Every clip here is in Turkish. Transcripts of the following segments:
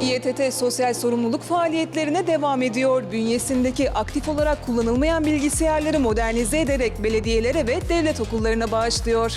İETT sosyal sorumluluk faaliyetlerine devam ediyor. Bünyesindeki aktif olarak kullanılmayan bilgisayarları modernize ederek belediyelere ve devlet okullarına bağışlıyor.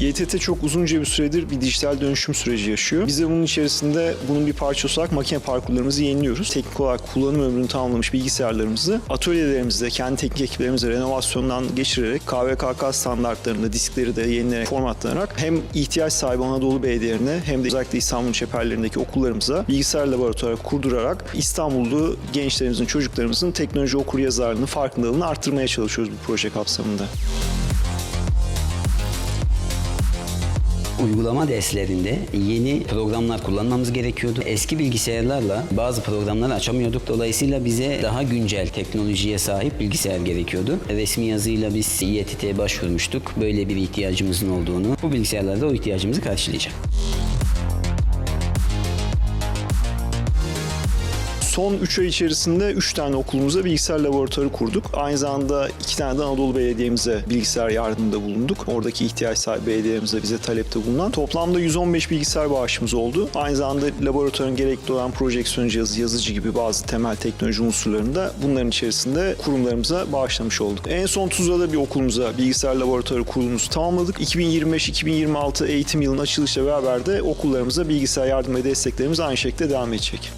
YTT çok uzunca bir süredir bir dijital dönüşüm süreci yaşıyor. Biz de bunun içerisinde bunun bir parçası olarak makine parkurlarımızı yeniliyoruz. Teknik olarak kullanım ömrünü tamamlamış bilgisayarlarımızı atölyelerimizde, kendi teknik ekiplerimizle renovasyondan geçirerek KVKK standartlarında diskleri de yenileyerek formatlanarak hem ihtiyaç sahibi Anadolu belediyelerine hem de özellikle İstanbul çeperlerindeki okullarımıza bilgisayar laboratuvarı kurdurarak İstanbullu gençlerimizin, çocuklarımızın teknoloji okur yazarlığını, farkındalığını arttırmaya çalışıyoruz bu proje kapsamında. Uygulama derslerinde yeni programlar kullanmamız gerekiyordu. Eski bilgisayarlarla bazı programları açamıyorduk. Dolayısıyla bize daha güncel teknolojiye sahip bilgisayar gerekiyordu. Resmi yazıyla biz İETT'ye başvurmuştuk. Böyle bir ihtiyacımızın olduğunu. Bu bilgisayarlar da o ihtiyacımızı karşılayacak. Son 3 ay içerisinde 3 tane okulumuza bilgisayar laboratuvarı kurduk. Aynı zamanda 2 tane de Anadolu Belediye'mize bilgisayar yardımında bulunduk. Oradaki ihtiyaç sahibi belediyelerimize bize talepte bulunan. Toplamda 115 bilgisayar bağışımız oldu. Aynı zamanda laboratuvarın gerekli olan projeksiyon cihazı, yazıcı gibi bazı temel teknoloji unsurlarını da bunların içerisinde kurumlarımıza bağışlamış olduk. En son Tuzla'da bir okulumuza bilgisayar laboratuvarı kurulumuzu tamamladık. 2025-2026 eğitim yılının açılışıyla beraber de okullarımıza bilgisayar yardım ve desteklerimiz aynı şekilde devam edecek.